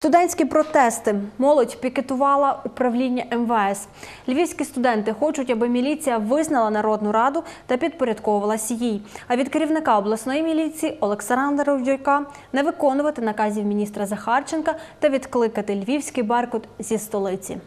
Студентські протести. Молодь пікетувала управління МВС. Львівські студенти хочуть, аби міліція визнала Народну раду та підпорядковувалася їй. А від керівника обласної міліції Олександра Рудьойка не виконувати наказів міністра Захарченка та відкликати львівський баркут зі столиці.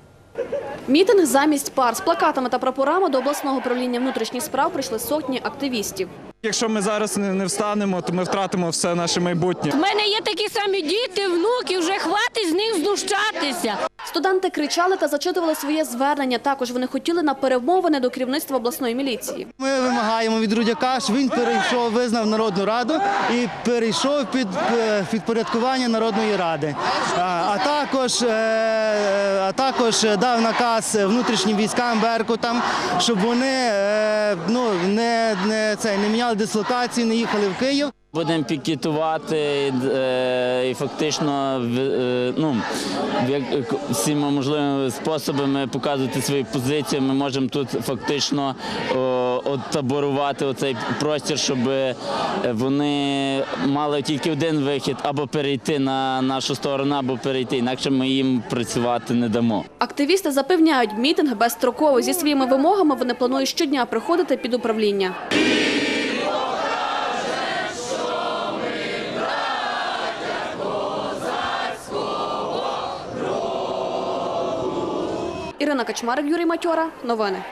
Мітинг замість пар з плакатами та прапорами до обласного управління внутрішніх справ прийшли сотні активістів. Якщо ми зараз не не встанемо, то ми втратимо все наше майбутнє. У мене є такі самі діти, внуки, вже хватить з них знущатися. Студенти кричали та зачитували своє звернення. Також вони хотіли на перемовини до керівництва обласної міліції. Ми вимагаємо від Рудяка, щоб він перейшов, визнав Народну Раду і перейшов під е, підпорядкування Народної Ради. А, а також, е, а також дав наказ внутрішнім військам Беркутам, щоб вони е, ну, не, не, це, не міняли дислокацію, не їхали в Київ. Будемо пікетувати е, і фактично е, ну, всіма можливими способами показувати свої позиції. Ми можемо тут фактично о, оттаборувати оцей простір, щоб вони мали тільки один вихід або перейти на нашу сторону, або перейти. Інакше ми їм працювати не дамо. Активісти запевняють, мітинг безстроково зі своїми вимогами вони планують щодня приходити під управління. Ірина Качмарик, Юрій Матьора. Новини.